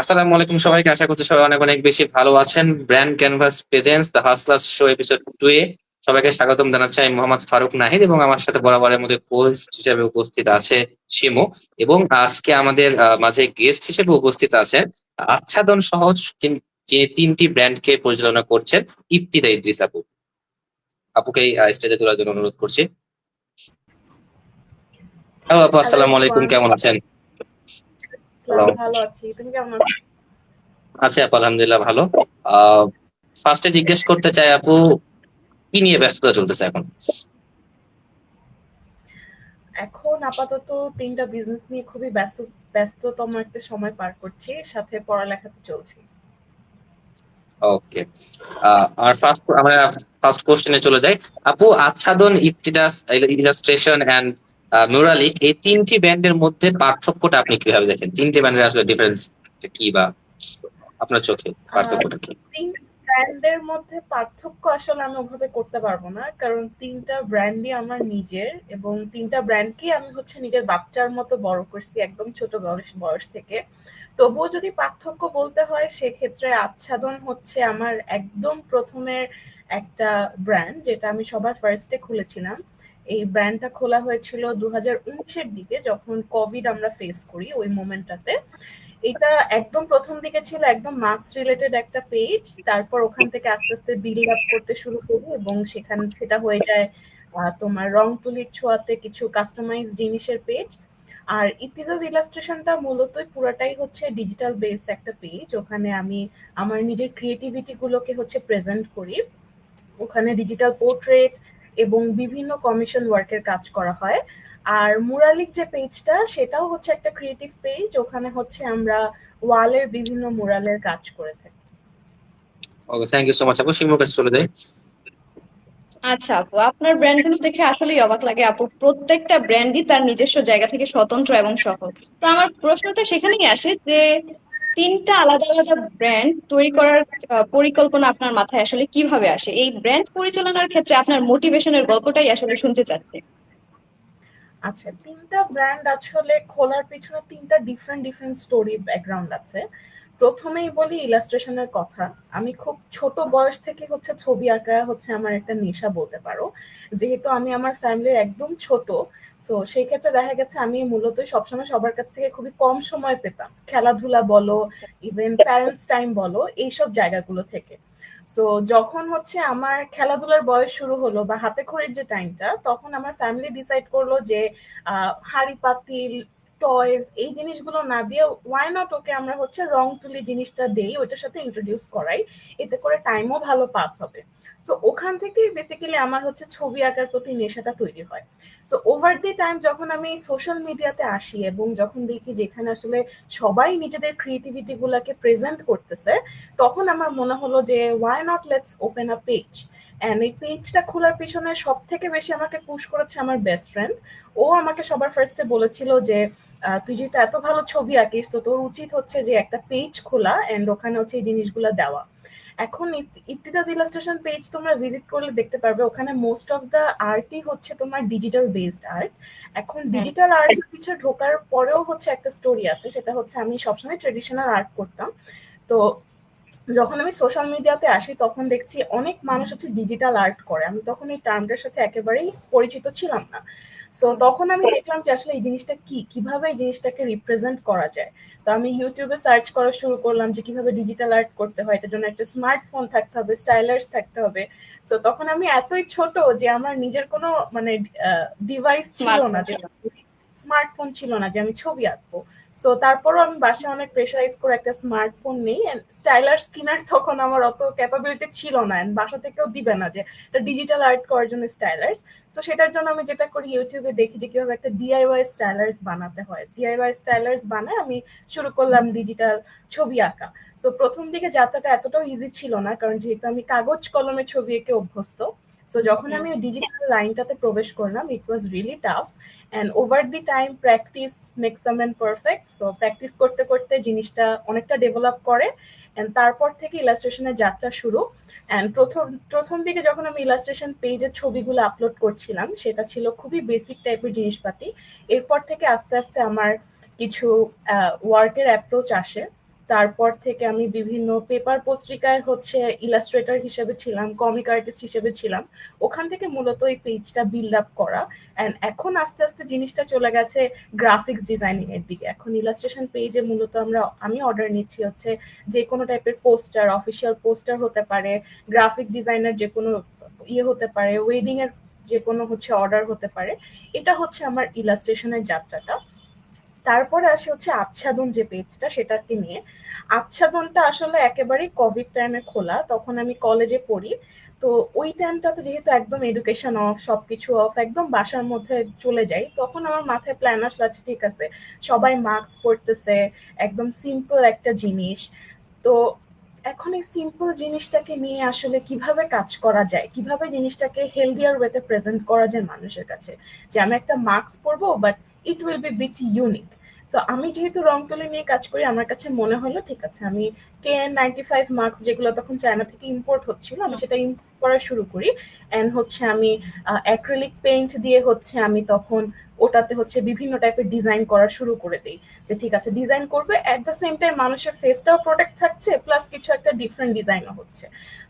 আসসালামু আলাইকুম সবাইকে। আশা করছি সবাই অনেক অনেক বেশি ভালো আছেন। Brand canvas presence the hustlers show episode two এ সবাইকে স্বাগতম জানাচ্ছি। আমি মোহাম্মদ ফারুক নাহিদ এবং আমার সাথে বরাবরের মধ্যে হোস্ট হিসেবে উপস্থিত আছে শিমু এবং আজকে আমাদের মাঝে গেস্ট হিসেবে উপস্থিত আছেন আচ্ছাদন সহজ যে তিনটি ব্র্যান্ডকে পরিচালনা করছেন ইফতিদা ইদ্রিস আপু। আপুকে স্টেজে তোলার জন্য অনুরোধ করছি। হ্যালো আপু আসসালামু আলাইকুম। কেমন আছেন? আসসালাম, ভালো আছি। তুমি কেমন আছি? আপু আলহামদুলিল্লাহ ভালো। ফার্স্টে জিজ্ঞেস করতে চাই আপু কি নিয়ে ব্যস্ততা চলতেছে এখন? এখন আপাতত তিনটা বিজনেস নিয়ে খুবই ব্যস্ত ব্যস্ততম একটা সময় পার করছি সাথে পড়ালেখাতে চলছি। ওকে আর ফার্স্ট আমরা ফার্স্ট কোশ্চেনে চলে যাই। আপু আচ্ছাদন ইপটিডাস ইলাস্ট্রেশন এন্ড মিউরালিক এই তিনটি ব্যান্ডের মধ্যে পার্থক্যটা আপনি কীভাবে দেখেন? তিনটি ব্যান্ডের আসলে ডিফারেন্স কি বা আপনার চোখে পার্থক্যটা কি? ব্র্যান্ডের মধ্যে পার্থক্য আসলে আমি ওভাবে করতে পারব না কারণ তিনটা ব্র্যান্ডই আমার নিজের এবং তিনটা ব্র্যান্ডকে আমি হচ্ছে নিজের বাচ্চার মতো বড় করছি একদম ছোট বয়স বয়স থেকে। তবুও যদি পার্থক্য বলতে হয় সেক্ষেত্রে আচ্ছাদন হচ্ছে আমার একদম প্রথমের একটা ব্র্যান্ড যেটা আমি সবার ফার্স্টে খুলেছিলাম। এই ব্র্যান্ডটা খোলা হয়েছিল দু হাজার উনিশের দিকে যখন কোভিড আমরা ফেস করি ওই মোমেন্টটাতে এটা একদম প্রথম দিকে ছিল, একদম মার্কস রিলেটেড একটা পেজ তারপর ওখান থেকে আস্তে আস্তে বিল্ড আপ করতে শুরু করি এবং সেখান, সেটা হয়ে যায় তোমার রং তুলির ছোঁয়াতে কিছু কাস্টমাইজ জিনিসের পেজ আর ইপিজাজ ইলাস্ট্রেশনটা মূলতই পুরোটাই হচ্ছে ডিজিটাল বেসড একটা পেজ ওখানে আমি আমার নিজের ক্রিয়েটিভিটি গুলোকে হচ্ছে প্রেজেন্ট করি। ওখানে ডিজিটাল পোর্ট্রেট এবং বিভিন্ন কমিশন ওয়ার্কের কাজ করা হয়। আর মুরালিক যে পেজটা সেটাও হচ্ছে একটা ক্রিয়েটিভ পেজ ওখানে হচ্ছে আমরা ওয়ালের বিভিন্ন মুরালের কাজ করে থাকি। Okay thank you so much আপু। শিমুর কাছে চলে যাই। আচ্ছা আপু আপনার ব্র্যান্ডগুলো দেখে আসলেই অবাক লাগে আপু। প্রত্যেকটা ব্র্যান্ডই তার নিজস্ব জায়গা থেকে স্বতন্ত্র এবং সফল তো আমার প্রশ্নটা সেখানেই আসে যে তিনটা আলাদা আলাদা ব্র্যান্ড তৈরি করার পরিকল্পনা আপনার মাথায় আসলে কীভাবে আসে? এই ব্র্যান্ড পরিচালনার ক্ষেত্রে আপনার মোটিভেশনের গল্পটাই আসলে শুনতে চাচ্ছি। আচ্ছা তিনটা ব্র্যান্ড আসলে খোলার পিছনে তিনটা ডিফারেন্ট ডিফারেন্ট স্টোরি ব্যাকগ্রাউন্ড আছে। প্রথমেই বলি ইলাস্ট্রেশনের কথা। আমি খুব ছোট বয়স থেকে হচ্ছে ছবি আঁকা হচ্ছে আমার একটা নেশা বলতে পারো। যেহেতু আমি আমার ফ্যামিলির একদম ছোট সো সেই ক্ষেত্রে দেখা গেছে আমি মূলত সবসময় সবার কাছ থেকে খুবই কম সময় পেতাম। খেলাধুলা বলো ইভেন প্যারেন্টস টাইম বলো, এইসব জায়গাগুলো থেকে। সো যখন হচ্ছে আমার খেলাধুলার বয়স শুরু হলো বা হাতে খড়ির যে টাইমটা তখন আমার ফ্যামিলি ডিসাইড করল যে হাঁড়ি, পাতিল টয়েস এই জিনিসগুলো না দিয়ে ওয়াই নট ওকে আমরা হচ্ছে রং তুলি জিনিসটা দেই, ওইটার সাথে ইন্ট্রোডিউস করাই, এতে করে টাইমও ভালো পাস হবে। সো ওখান থেকেই বেসিক্যালি আমার হচ্ছে ছবি আঁকার প্রতি নেশাটা তৈরি হয়। সো ওভার দি টাইম যখন আমি সোশ্যাল মিডিয়াতে আসি এবং যখন দেখি যেখানে আসলে সবাই নিজেদের ক্রিয়েটিভিটি গুলাকে প্রেজেন্ট করতেছে, তখন আমার মনে হলো যে why not let's open a page and এই পেজটা খোলার পিছনে সব থেকে বেশি আমাকে পুশ করেছে আমার বেস্ট ফ্রেন্ড ও আমাকে সবার ফার্স্টে বলেছিল যে তুই যেহেতু এত ভালো ছবি আঁকিস তো তোর উচিত হচ্ছে যে একটা পেজ খোলা এন্ড ওখানে হচ্ছে এই জিনিসগুলো দেওয়া। এখন ইফতিদাস ইলাস্ট্রেশন পেজ তোমরা ভিজিট করলে দেখতে পারবে ওখানে মোস্ট অফ দ্য আর্টই হচ্ছে তোমার ডিজিটাল বেসড আর্ট এখন ডিজিটাল আর্ট কিছু ঢোকার পরেও হচ্ছে একটা স্টোরি আছে সেটা হচ্ছে আমি সবসময় ট্রেডিশনাল আর্ট করতাম। তো যখন আমি সোশ্যাল মিডিয়াতে আসি তখন দেখছি অনেক মানুষ হচ্ছে ডিজিটাল আর্ট করে। আমি তখন এই টার্মটার সাথে একেবারেই পরিচিত ছিলাম না। সো তখন আমি দেখলাম যে আসলে এই জিনিসটা কি? কীভাবে এই জিনিসটাকে রিপ্রেজেন্ট করা যায়? তো আমি ইউটিউবে সার্চ করা শুরু করলাম যে কীভাবে ডিজিটাল আর্ট করতে হয়? এটার জন্য একটা স্মার্টফোন থাকতে হবে স্টাইলার্স থাকতে হবে। সো তখন আমি এতই ছোট যে আমার নিজের কোনো মানে ডিভাইস ছিল না যে স্মার্টফোন ছিল না যে আমি ছবি আঁকবো। সো তারপরও আমি বাসায় অনেক প্রেশারাইজ করে একটা স্মার্টফোন নেই স্টাইলার স্কিনার তখন আমার অত ক্যাপাবিলিটি ছিল না বাসা থেকেও দিবে না যে ডিজিটাল আর্ট করার জন্য স্টাইলার্স সো সেটার জন্য আমি যেটা করি ইউটিউবে দেখি যে কীভাবে একটা ডিআইওয়াই স্টাইলার্স বানাতে হয়। ডিআইওয়াই স্টাইলার্স বানায় আমি শুরু করলাম ডিজিটাল ছবি আঁকা। সো প্রথম দিকে যাত্রাটা এতটাও ইজি ছিল না কারণ যেহেতু আমি কাগজ কলমে ছবি এঁকে অভ্যস্ত সো যখন আমি ডিজিটাল লাইনটাতে প্রবেশ করলাম it was really tough and over the time practice makes a man perfect so practice করতে করতে জিনিসটা অনেকটা ডেভেলপ করে। অ্যান্ড তারপর থেকে ইলাস্ট্রেশনের যাত্রা শুরু। অ্যান্ড প্রথম প্রথম দিকে যখন আমি ইলাস্ট্রেশন পেজের ছবিগুলো আপলোড করছিলাম সেটা ছিল খুবই বেসিক টাইপের জিনিসপাতি। এরপর থেকে আস্তে আস্তে আমার কিছু ওয়ার্কের অ্যাপ্রোচ আসে। তারপর থেকে আমি বিভিন্ন পেপার পত্রিকায় হচ্ছে ইলাস্ট্রেটর হিসেবে ছিলাম কমিক আর্টিস্ট হিসেবে ছিলাম। ওখান থেকে মূলত এই পেজটা বিল্ড আপ করা। অ্যান্ড এখন আস্তে আস্তে জিনিসটা চলে গেছে গ্রাফিক্স ডিজাইনিং এর দিকে। এখন ইলাস্ট্রেশন পেজে মূলত আমরা, আমি অর্ডার নিচ্ছি হচ্ছে যে কোনো টাইপের পোস্টার অফিসিয়াল পোস্টার হতে পারে গ্রাফিক ডিজাইনার যে কোনো ইয়ে হতে পারে ওয়েডিং এর যে কোনো হচ্ছে অর্ডার হতে পারে। এটা হচ্ছে আমার ইলাস্ট্রেশনের যাত্রাটা। তারপরে আসে হচ্ছে আচ্ছাদন যে পেজটা সেটাকে নিয়ে। আচ্ছাদনটা আসলে একেবারেই কোভিড টাইমে খোলা, তখন আমি কলেজে পড়ি। তো ওই টাইমটাতে যেহেতু একদম এডুকেশন অফ সবকিছু অফ একদম বাসার মধ্যে চলে যাই, তখন আমার মাথায় প্ল্যান আসলো আচ্ছা ঠিক আছে, সবাই মাস্ক পরতেছে একদম সিম্পল একটা জিনিস। তো এখন এই সিম্পল জিনিসটাকে নিয়ে আসলে কীভাবে কাজ করা যায়? কীভাবে জিনিসটাকে হেলদিয়ার ওয়েতে প্রেজেন্ট করা যায় মানুষের কাছে? যে আমি একটা মাস্ক পরবো but it will be bit unique তো আমি যেহেতু রং তুলি নিয়ে কাজ করি, আমার কাছে মনে হলো, ঠিক আছে, আমি কে নাইনটি ফাইভ মার্কস যেগুলো তখন চায়না থেকে ইম্পোর্ট হচ্ছিল, আমি সেটা ইম্পোর্ট করা শুরু করি। অ্যান্ড হচ্ছে আমি অ্যাক্রিলিক পেইন্ট দিয়ে হচ্ছে আমি তখন ওটাতে হচ্ছে বিভিন্ন টাইপের ডিজাইন করা শুরু করে দিই, যে ঠিক আছে ডিজাইন করবে অ্যাট দ্য সেম টাইম মানুষের ফেসটাও প্রোটেক্ট থাকছে প্লাস কিছু একটা ডিফারেন্ট ডিজাইনও হচ্ছে।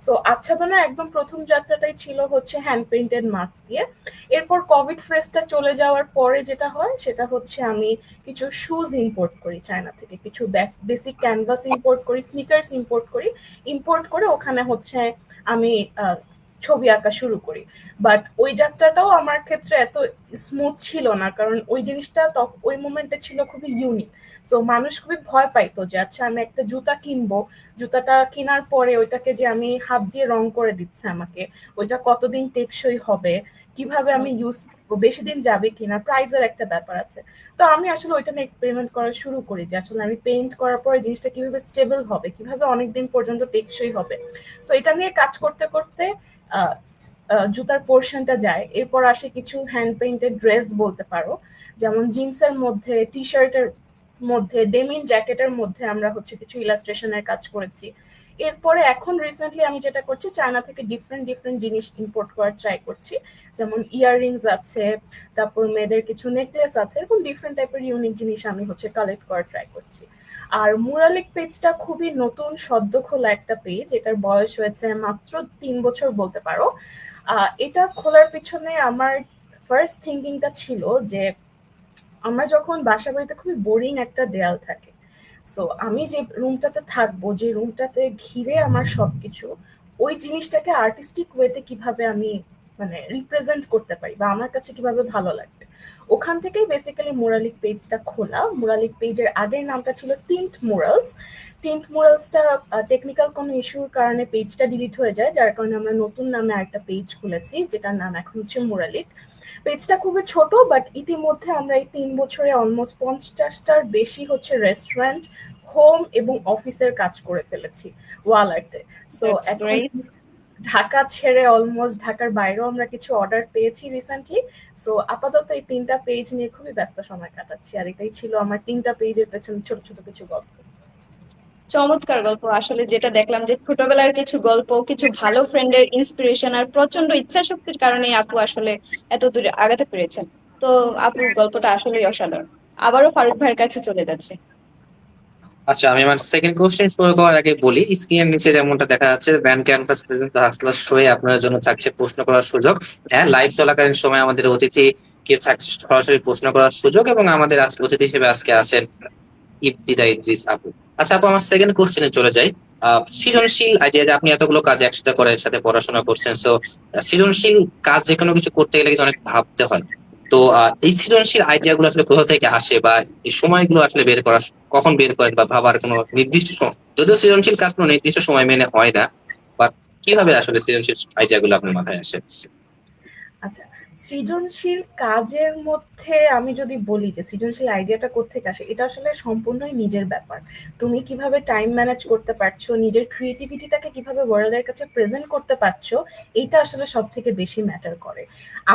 সো আচ্ছাদনের একদম প্রথম যাত্রাটাই ছিল হচ্ছে হ্যান্ড পেইন্টেড মাস্ক দিয়ে। এরপর কোভিড ফ্রেসটা চলে যাওয়ার পরে যেটা হয়, সেটা হচ্ছে আমি কিছু শুজ ইম্পোর্ট করি চায়না থেকে, কিছু বেসিক ক্যানভাস ইম্পোর্ট করি স্নিকার্স ইম্পোর্ট করি ইম্পোর্ট করে ওখানে হচ্ছে আমি ছবি আঁকা শুরু করি। বাট ওই যাত্রাটাও আমার ক্ষেত্রে এত স্মুথ ছিল না, কারণ ওই জিনিসটা ওই মোমেন্টে ছিল খুবই ইউনিক সো মানুষ খুবই ভয় পাইতো যে আচ্ছা আমি একটা জুতা কিনবো। জুতাটা কেনার পরে ওইটাকে যে আমি হাত দিয়ে রং করে দিচ্ছে আমাকে, ওইটা কতদিন টেকসই হবে? কীভাবে আমি ইউজ বেশি দিন যাবে কিনা প্রাইজের একটা ব্যাপার আছে। তো আমি আসলে ওইটা নিয়ে এক্সপেরিমেন্ট করা শুরু করি যে আসলে আমি পেইন্ট করার পরে জিনিসটা কীভাবে স্টেবল হবে কীভাবে অনেকদিন পর্যন্ত টেকসই হবে। সো এটা নিয়ে কাজ করতে করতে জুতার পোর্শনটা যায়। এরপর আসে কিছু হ্যান্ড পেইন্টেড ড্রেস বলতে পারো। যেমন জিন্সের মধ্যে টি শার্টের মধ্যে ডেমিন জ্যাকেটের মধ্যে আমরা হচ্ছে কিছু ইলাস্ট্রেশনের কাজ করেছি। এরপরে এখন রিসেন্টলি আমি যেটা করছি চায়না থেকে ডিফারেন্ট ডিফারেন্ট জিনিস ইম্পোর্ট করার ট্রাই করছি। যেমন ইয়াররিংস আছে, তারপর মেয়েদের কিছু নেকলেস আছে, এরকম ডিফারেন্ট টাইপের ইউনিক জিনিস আমি হচ্ছে কালেক্ট করার ট্রাই করছি। আর মুরালিক পেজটা খুবই নতুন সদ্য খোলা একটা পেজ এটার বয়স হয়েছে মাত্র তিন বছর বলতে পারো। এটা খোলার পিছনে আমার ফার্স্ট থিঙ্কিংটা ছিল যে, আমরা যখন বাসা বাড়িতে খুবই বোরিং একটা দেয়াল থাকে সো আমি যে রুমটাতে থাকব, যে রুমটাতে ঘিরে আমার সবকিছু, ওই জিনিসটাকে আর্টিস্টিক ওয়েতে কীভাবে আমি মানে রিপ্রেজেন্ট করতে পারি বা আমার কাছে কীভাবে ভালো লাগবে? ওখান থেকেই বেসিক্যালি মোরালিক পেজটা খোলা। মোরালিক পেজের আগের নামটা ছিল টিন্ট মোরালস। টিন্ট মোরালসটা টেকনিক্যাল কোনো ইস্যুর কারণে পেজটা ডিলিট হয়ে যায়। যার কারণে আমরা নতুন নামে একটা পেজ খুলেছি, যেটার নাম এখন হচ্ছে মোরালিক। পেজটা খুবই ছোট বাট ইতিমধ্যে আমরা এই তিন বছরে অলমোস্ট পঞ্চাশটার বেশি হচ্ছে রেস্টুরেন্ট হোম এবং অফিসের কাজ করে ফেলেছি ওয়াল আর্টে সো. ঢাকা ছেড়ে অলমোস্ট ঢাকার বাইরেও আমরা কিছু অর্ডার পেয়েছি রিসেন্টলি সো আপাতত এই তিনটা পেজ নিয়ে খুবই ব্যস্ত সময় কাটাচ্ছি আর এটাই ছিল আমার তিনটা পেজের পেছনে ছোট ছোট কিছু গল্প। চমৎকার গল্প। আসলে যেটা দেখলাম যে ছোটবেলার কিছু গল্প, কিছু ভালো ফ্রেন্ডের ইন্সপিরেশন আর প্রচণ্ড ইচ্ছা শক্তির কারণে আপু আসলে এত দূরে আগাতে পেরেছেন। তো আপুর গল্পটা আসলেই অসাধারণ। আবারও ফারুক ভাইয়ের কাছে চলে যাচ্ছে। আচ্ছা আমি আমার সেকেন্ড কোশ্চেন শুরু করার আগে বলি, স্ক্রিনের নিচে যেমনটা দেখা যাচ্ছে ব্যান্ড ক্যানভাস প্রেজেন্স হাসলাস শোয়ে আপনাদের জন্য থাকছে প্রশ্ন করার সুযোগ। হ্যাঁ লাইভ চলাকালীন সময় আমাদের অতিথি কে থাকছে সরাসরি প্রশ্ন করার সুযোগ এবং আমাদের আজকে অতিথি হিসেবে আজকে আছেন ইবতিদা ইদ্রিস আপু। আচ্ছা আপু, আমার সেকেন্ড কোশ্চেনে চলে যাই। সৃজনশীল আইডিয়া আপনি এতগুলো কাজ একসাথে করে একসাথে পড়াশোনা করছেন সো সৃজনশীল কাজ যে কোনো কিছু করতে গেলে কিন্তু অনেক ভাবতে হয়। তো এই সৃজনশীল আইডিয়া গুলো আসলে কোথা থেকে আসে বা এই সময়গুলো আসলে বের করা, কখন বের করেন বা ভাবার কোনো নির্দিষ্ট সময়? যদিও সৃজনশীল কাজ কোনো নির্দিষ্ট সময় মেনে হয় না বাট কীভাবে আসলে সৃজনশীল আইডিয়া গুলো আপনার মাথায় আসে? আচ্ছা সৃজনশীল কাজের মধ্যে আমি যদি বলি যে সৃজনশীল আইডিয়াটা কোত্থেকে আসে, এটা আসলে সম্পূর্ণই নিজের ব্যাপার। তুমি কীভাবে টাইম ম্যানেজ করতে পারছ, নিজের ক্রিয়েটিভিটিটাকে কীভাবে ওয়ার্ল্ডের কাছে প্রেজেন্ট করতে পারছ, এটা আসলে সব থেকে বেশি ম্যাটার করে।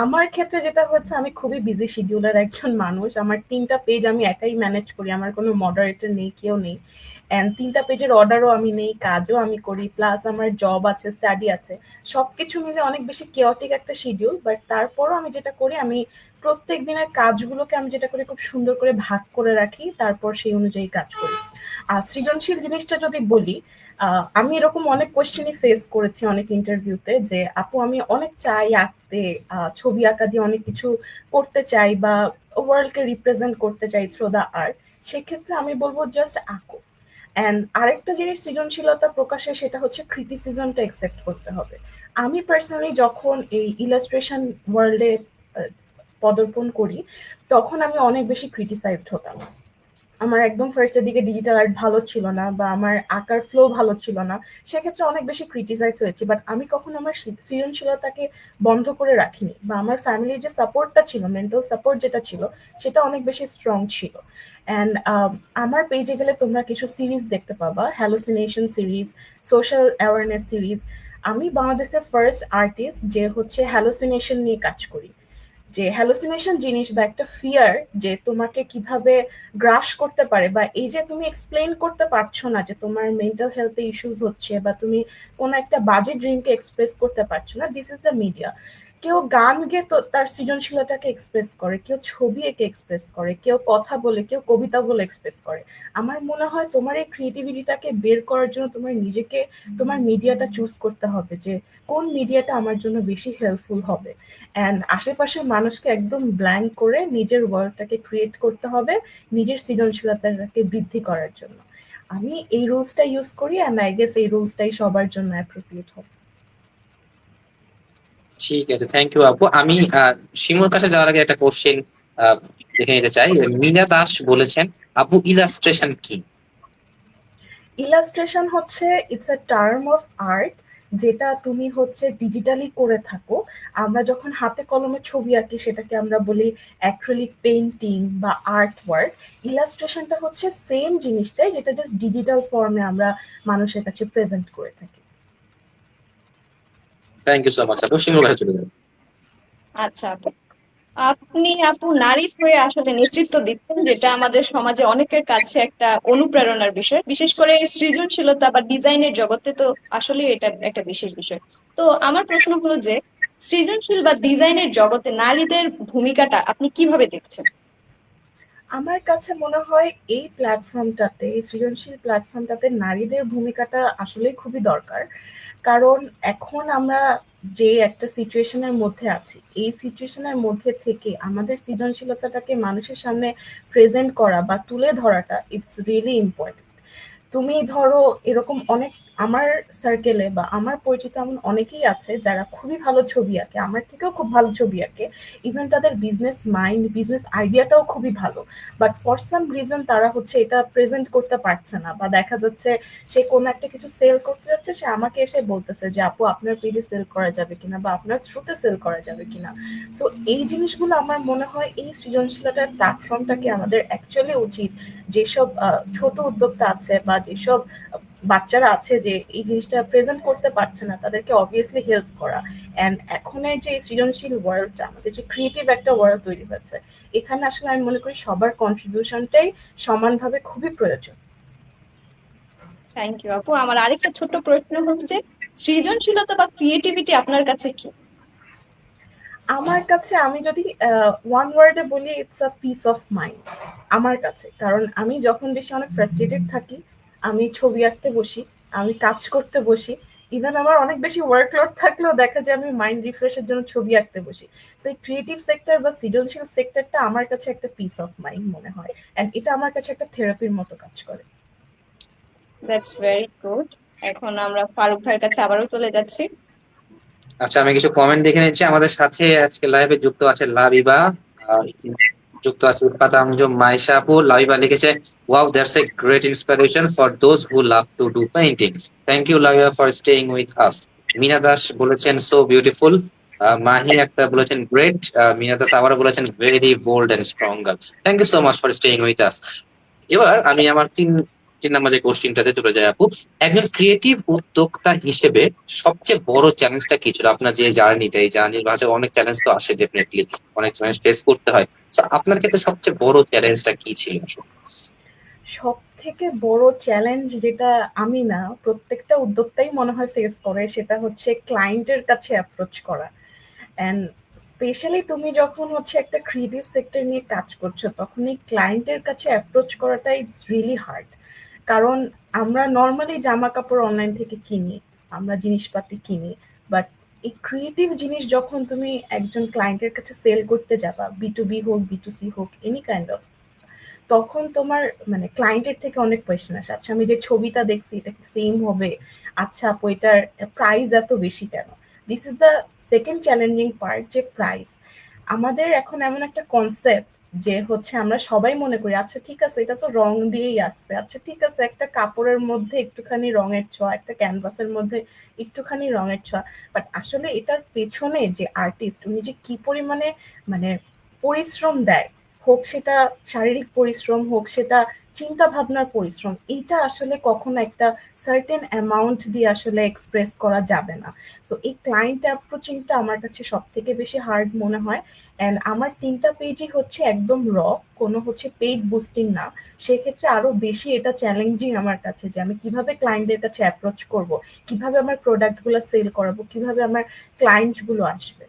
আমার ক্ষেত্রে যেটা হচ্ছে, আমি খুবই বিজি শিডিউলার একজন মানুষ। আমার তিনটা পেজ আমি একাই ম্যানেজ করি, আমার কোনো মডারেটর নেই, কেউ নেই। অ্যান্ড তিনটা পেজের অর্ডারও আমি নেই, কাজও আমি করি প্লাস আমার জব আছে স্টাডি আছে। সবকিছু মিলে অনেক বেশি কেওটিক একটা শিডিউল বাট তারপরও আমি যেটা করি, আমি প্রত্যেক দিনের কাজগুলোকে আমি যেটা করি, খুব সুন্দর করে ভাগ করে রাখি, তারপর সেই অনুযায়ী কাজ করি। আর সৃজনশীল জিনিসটা যদি বলি আমি এরকম অনেক কোয়েশ্চেনই ফেস করেছি অনেক ইন্টারভিউতে যে, আপু, আমি অনেক চাই আঁকতে ছবি আঁকা দিয়ে অনেক কিছু করতে চাই বা ওয়ার্ল্ডকে রিপ্রেজেন্ট করতে চাই থ্রু দ্য আর্ট সেক্ষেত্রে আমি বলব জাস্ট আঁকো। অ্যান্ড আরেকটা জিনিস সৃজনশীলতা প্রকাশে সেটা হচ্ছে ক্রিটিসিজমটা একসেপ্ট করতে হবে। আমি পার্সোনালি যখন এই ইলাস্ট্রেশন ওয়ার্ল্ডে পদার্পণ করি, তখন আমি অনেক বেশি ক্রিটিসাইজড হতাম। আমার একদম ফার্স্টের দিকে ডিজিটাল আর্ট ভালো ছিল না বা আমার আঁকার ফ্লো ভালো ছিল না, সেক্ষেত্রে অনেক বেশি ক্রিটিসাইজ হয়েছে। বাট আমি কখন আমার সৃজনশীলতাকে বন্ধ করে রাখিনি বা আমার ফ্যামিলির যে সাপোর্টটা ছিল মেন্টাল সাপোর্ট যেটা ছিল, সেটা অনেক বেশি স্ট্রং ছিল। অ্যান্ড আমার পেজে গেলে তোমরা কিছু সিরিজ দেখতে পাবা hallucination series social awareness series আমি বাংলাদেশের ফার্স্ট আর্টিস্ট যে হচ্ছে হ্যালোসিনেশন নিয়ে কাজ করি। যে হ্যালোসিনেশন জিনিস বা একটা ফিয়ার যে তোমাকে কীভাবে গ্রাস করতে পারে বা এই যে তুমি এক্সপ্লেন করতে পারছ না যে তোমার মেন্টাল হেলথে ইস্যুস হচ্ছে বা তুমি কোনো একটা বাজে ড্রিমকে এক্সপ্রেস করতে পারছ না দিস ইজ দ্য মিডিয়া কেউ গান গেয়ে তো তার সৃজনশীলতাকে এক্সপ্রেস করে, কেউ ছবি এঁকে এক্সপ্রেস করে, কেউ কথা বলে, কেউ কবিতা বলে এক্সপ্রেস করে। আমার মনে হয় তোমার এই ক্রিয়েটিভিটিটাকে বের করার জন্য তোমার নিজেকে, তোমার মিডিয়াটা চুজ করতে হবে যে কোন মিডিয়াটা আমার জন্য বেশি হেল্পফুল হবে। অ্যান্ড আশেপাশের মানুষকে একদম ব্ল্যাঙ্ক করে নিজের ওয়ার্ল্ডটাকে ক্রিয়েট করতে হবে, নিজের সৃজনশীলতাটাকে বৃদ্ধি করার জন্য। আমি এই রুলসটা ইউজ করি অ্যান্ড আই গেস এই রুলসটাই সবার জন্য অ্যাপ্রোপ্রিয়েট হবে। ঠিক আছে থ্যাংক ইউ আপু। আমি শিমুর কাছে যাওয়ার আগে একটা কোশ্চেন দেখে নিতে চাই। মিনা দাস বলেছেন, আপু ইলাস্ট্রেশন কি? ইলাস্ট্রেশন হচ্ছে it's a term of art যেটা তুমি হচ্ছে ডিজিটালি করে থাকো। আমরা যখন হাতে কলমে ছবি আঁকি, সেটাকে আমরা বলি অ্যাক্রিলিক পেন্টিং বা আর্ট ওয়ার্ক ইলাস্ট্রেশনটা হচ্ছে সেম জিনিসটাই, যেটা জাস্ট ডিজিটাল ফর্মে আমরা মানুষের কাছে প্রেজেন্ট করে থাকি। থ্যাংক ইউ সো মাচ আপু। শিমুর কাছে চলে যাব আচ্ছা আপু। আপনি আপু নারী হয়ে আসলে নেতৃত্ব দিচ্ছেন যেটা আমাদের সমাজে অনেকের কাছে একটা অনুপ্রেরণার বিষয়। বিশেষ করে সৃজনশীলতা বা ডিজাইনের জগতে তো আসলে এটা একটা বিশেষ বিষয়। তো আমার প্রশ্ন হলো যে সৃজনশীল বা ডিজাইনের জগতে নারীদের ভূমিকাটা আপনি কীভাবে দেখছেন? আমার কাছে মনে হয় এই প্ল্যাটফর্মটাতে এই সৃজনশীল প্ল্যাটফর্মটাতে নারীদের ভূমিকাটা আসলেই খুবই দরকার। কারণ এখন আমরা যে একটা সিচুয়েশনের মধ্যে আছি, এই সিচুয়েশনের মধ্যে থেকে আমাদের সৃজনশীলতাটাকে মানুষের সামনে প্রেজেন্ট করা বা তুলে ধরাটা ইটস রিয়েলি ইম্পর্টেন্ট তুমি ধরো এরকম অনেক আমার সার্কেলে বা আমার পরিচিত এমন অনেকেই আছে যারা খুবই ভালো ছবি আঁকে, আমার থেকেও খুব ভালো ছবি আঁকে। ইভেন তাদের বিজনেস মাইন্ড বিজনেস আইডিয়াটাও খুবই ভালো। বাট ফর সাম রিজন তারা হচ্ছে এটা প্রেজেন্ট করতে পারছে না বা দেখা যাচ্ছে সে কোনো একটা কিছু সেল করতে যাচ্ছে, সে আমাকে এসে বলতেছে যে, আপু, আপনার পেজে সেল করা যাবে কিনা বা আপনার থ্রুতে সেল করা যাবে কিনা? সো এই জিনিসগুলো আমার মনে হয় এই সৃজনশীলতার প্ল্যাটফর্মটাকে আমাদের অ্যাকচুয়ালি উচিত যেসব ছোট উদ্যোক্তা আছে বা যেসব বাচ্চারা আছে যে এই জিনিসটা প্রেজেন্ট করতে পারছে না তাদেরকে অবভিয়াসলি হেল্প করা। অ্যান্ড এখনের যে সৃজনশীল ওয়ার্ল্ডটা আমাদের যে ক্রিয়েটিভ একটা ওয়ার্ল্ড তৈরি হয়েছে এখানে আসলে আমি মনে করি সবার কন্ট্রিবিউশনটাই সমানভাবে খুবই প্রয়োজন। থ্যাংক ইউ আপু। আমার আরেকটা ছোট্ট প্রশ্ন হচ্ছে সৃজনশীলতা বা ক্রিয়েটিভিটি আপনার কাছে কি? আমার কাছে আমি যদি ওয়ান ওয়ার্ডে বলি it's a piece of mind আমার কাছে। কারণ আমি যখন বেশি অনেক ফ্রাস্ট্রেটেড থাকি আমি ছবি আঁকতে বসি আমি কাজ করতে বসি ইভেন আমার অনেক বেশি ওয়ার্কলোড থাকলেও দেখা যায় আমি মাইন্ড রিফ্রেশের জন্য ছবি আঁকতে বসি। সো এই ক্রিয়েটিভ সেক্টর বা সৃজনশীল সেক্টরটা আমার কাছে একটা পিস অফ মাইন্ড মনে হয় অ্যান্ড এটা আমার কাছে একটা থেরাপির মতো কাজ করে। দ্যাটস ভেরি গুড এখন আমরা ফারুক ভাইয়ের কাছে আবারও চলে যাচ্ছি। আচ্ছা আমি কিছু কমেন্ট দেখে নিচ্ছি। আমাদের সাথে আজকে লাইভে যুক্ত আছে লাবিবা যুক্ত আছে ইফাত আঞ্জুম মাইশা আপু লাবিবা লিখেছে wow that's a great inspiration for those who love to do painting thank you Labiba for staying with us Mina Das বলেছেন সো বিউটিফুল মাহি একটা বলেছেন গ্রেট মিনা দাস আবারও বলেছেন very bold and strong girl thank you so much for staying with us এবার আমি আমার তিন তিন নাম্বার যে কোশ্চিনটাতে চলে যাই আপু। একজন ক্রিয়েটিভ উদ্যোক্তা হিসেবে সবচেয়ে বড় চ্যালেঞ্জটা কি ছিল? আপনার যে জার্নিটা এই জার্নির মাঝে অনেক চ্যালেঞ্জ তো আসে ডেফিনেটলি অনেক চ্যালেঞ্জ ফেস করতে হয়। তো আপনার ক্ষেত্রে সবচেয়ে বড় চ্যালেঞ্জটা কি ছিল? সব থেকে বড় চ্যালেঞ্জ যেটা আমি না, প্রত্যেকটা উদ্যোক্তাই মনে হয় ফেস করে সেটা হচ্ছে ক্লায়েন্টের কাছে অ্যাপ্রোচ করা। অ্যান্ড স্পেশালি তুমি যখন হচ্ছে একটা ক্রিয়েটিভ সেক্টর নিয়ে কাজ করছ তখন এই ক্লায়েন্টের কাছে অ্যাপ্রোচ করাটা ইটস রিয়েলি হার্ড কারণ আমরা নর্মালি জামা কাপড় অনলাইন থেকে কিনি, আমরা জিনিসপাতি কিনি বাট এই ক্রিয়েটিভ জিনিস যখন তুমি একজন ক্লায়েন্টের কাছে সেল করতে যাবা বি টু বি হোক বি টু সি হোক এনি কাইন্ড অফ তখন তোমার মানে ক্লায়েন্টের থেকে অনেক কোয়েশ্চেন আসে। আচ্ছা আমি যে ছবিটা দেখছি, এটা কি সেম হবে? আচ্ছা আপু, এটার প্রাইস এত বেশি কেন? This is the second challenging part যে প্রাইস আমাদের এখন এমন একটা কনসেপ্ট যে হচ্ছে আমরা সবাই মনে করি আচ্ছা ঠিক আছে, এটা তো রং দিয়েই আসছে। আচ্ছা ঠিক আছে, একটা কাপড়ের মধ্যে একটুখানি রঙের ছোঁয়া, একটা ক্যানভাসের মধ্যে একটুখানি রঙের ছোঁয়া। বাট আসলে এটার পেছনে যে আর্টিস্ট উনি যে কি পরিমাণে মানে পরিশ্রম দেয় হোক সেটা শারীরিক পরিশ্রম, হোক সেটা চিন্তা ভাবনার পরিশ্রম এইটা আসলে কখনো একটা সার্টেন অ্যামাউন্ট দিয়ে আসলে এক্সপ্রেস করা যাবে না। সো এই ক্লায়েন্ট অ্যাপ্রোচিংটা আমার কাছে সব থেকে বেশি হার্ড মনে হয়। অ্যান্ড আমার তিনটা পেজই হচ্ছে একদম র কোনো হচ্ছে পেইড বুস্টিং না। সেক্ষেত্রে আরও বেশি এটা চ্যালেঞ্জিং আমার কাছে যে আমি কীভাবে ক্লায়েন্টদের কাছে অ্যাপ্রোচ করব, কীভাবে আমার প্রোডাক্টগুলো সেল করাবো, কীভাবে আমার ক্লায়েন্টগুলো আসবে।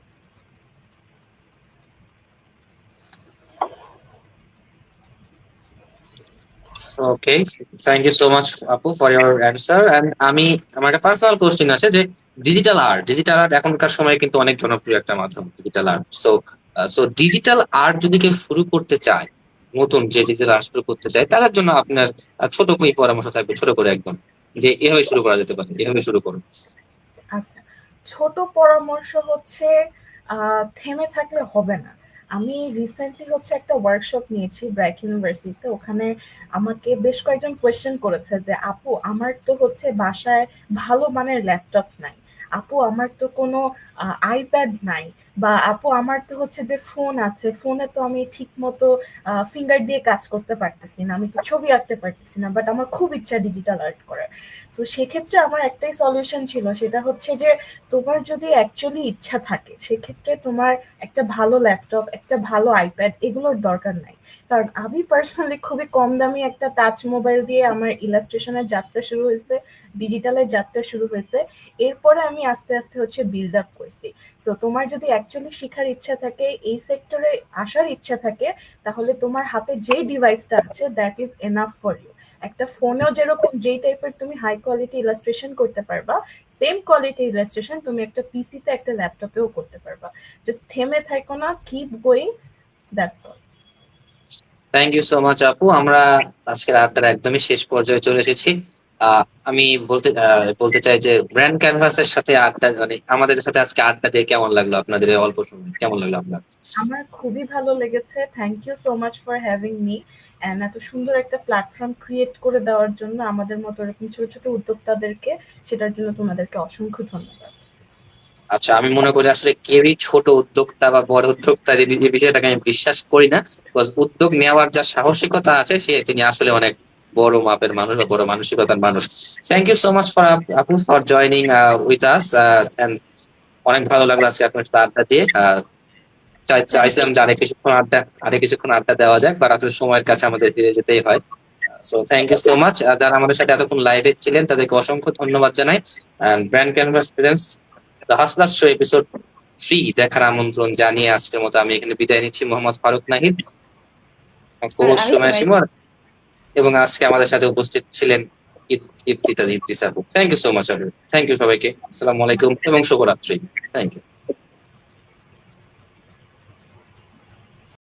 Okay thank you so much আপু ফর ইওর অ্যান্সার এন্ড আমি, আমার একটা পার্সোনাল কোশ্চেন আছে যে ডিজিটাল আর্ট ডিজিটাল আর্ট এখনকার সময় কিন্তু অনেক জনপ্রিয় একটা মাধ্যম digital art so so digital art যদি কেউ শুরু করতে চায়, নতুন যে ডিজিটাল আর্ট শুরু করতে চায়, তাদের জন্য আপনার ছোট করে পরামর্শ থাকবে, ছোট করে একদম, যে এভাবে শুরু করা যেতে পারে, এভাবে শুরু করুন। আচ্ছা ছোট পরামর্শ হচ্ছে থেমে থাকলে হবে না। আমি রিসেন্টলি হচ্ছে একটা ওয়ার্কশপ নিয়েছি ব্র্যাক ইউনিভার্সিটিতে ওখানে আমাকে বেশ কয়েকজন কোয়েশ্চেন করেছে যে, আপু, আমার তো হচ্ছে বাসায় ভালো মানের ল্যাপটপ নাই। আপু, আমার তো কোনো আইপ্যাড নাই। বা আপু, আমার তো হচ্ছে যে ফোন আছে ফোনে তো আমি ঠিক মতো ফিঙ্গার দিয়ে কাজ করতে পারতেছি না, আমি তো ছবি আঁকতে পারতেছি না বাট আমার খুব ইচ্ছা ডিজিটাল আর্ট করার। তো সেক্ষেত্রে আমার একটাই সলিউশন ছিল, সেটা হচ্ছে যে তোমার যদি অ্যাকচুয়ালি ইচ্ছা থাকে, সেক্ষেত্রে তোমার একটা ভালো ল্যাপটপ একটা ভালো আইপ্যাড এগুলোর দরকার নাই। কারণ আমি পার্সোনালি খুবই কম দামি একটা টাচ মোবাইল দিয়ে আমার ইলাস্ট্রেশনের যাত্রা শুরু হয়েছে ডিজিটালের যাত্রা শুরু হয়েছে। এরপরে আমি আস্তে আস্তে হচ্ছে বিল্ড আপ করছি। সো তোমার যদি অ্যাকচুয়ালি শেখার ইচ্ছা থাকে, এই সেক্টরে আসার ইচ্ছা থাকে, তাহলে তোমার হাতে যে ডিভাইসটা আছে that is enough for you একটা ফোনেও যেরকম যেই টাইপের তুমি হাই কোয়ালিটি ইলাস্ট্রেশন করতে পারবা সেম কোয়ালিটি ইলাস্ট্রেশন তুমি একটা পিসিতে একটা ল্যাপটপেও করতে পারবা। জাস্ট থেমে থাকো না keep going that's all thank you so much আপু। আমরা আজকের আড্ডার একদমই শেষ পর্যায়ে চলে এসেছি। আমি বলতে বলতে চাই যে ব্র্যান্ড ক্যানভাসের সাথে আড্ডা মানে আমাদের সাথে আজকে আড্ডা দিয়ে কেমন লাগল আপনাদের অল্প সময়? কেমন লাগল আপনার? আমার খুবই ভালো লেগেছে। Thank you so much for having me and এত সুন্দর একটা প্ল্যাটফর্ম ক্রিয়েট করে দেওয়ার জন্য আমাদের মতো এরকম ছোট ছোট উদ্যোক্তাদেরকে সেটার জন্য তোমাদেরকে অসংখ্য ধন্যবাদ। আচ্ছা আমি মনে করি আসলে কেউই ছোট উদ্যোক্তা বা বড় উদ্যোক্তা এই বিষয়টাকে আমি বিশ্বাস করি না উদ্যোগ নেওয়ার যা সাহসিকতা আছে সে তিনি আসলে অনেক বড় মাপের মানুষ বা বড় মানসিকতার মানুষ। Thank you so much for আপু ফর জয়নিং উইথ আস অনেক ভালো লাগল আজকে আপনার সাথে আড্ডা দিয়ে। চাইছিলাম যে আরেক কিছুক্ষণ আড্ডা আরেক কিছুক্ষণ আড্ডা দেওয়া যাক বা আসলে সময়ের কাছে আমাদের ফিরে যেতেই হয়। So thank you so much যারা আমাদের সাথে এতক্ষণ লাইভে ছিলেন তাদেরকে অসংখ্য ধন্যবাদ জানাই। Brand canvas presence the hustler show episode three দেখার আমন্ত্রণ জানিয়ে আজকের মতো আমি এখানে বিদায় নিচ্ছি মোহাম্মদ ফারুক নাহিদ। সুমায়া সুমাইয়া। এবং আজকে আমাদের সাথে উপস্থিত ছিলেন ইফতিতা ইদ্রিস আপু thank you so much thank you সবাইকে আসসালামু আলাইকুম এবং শুভরাত্রি থ্যাংক ইউ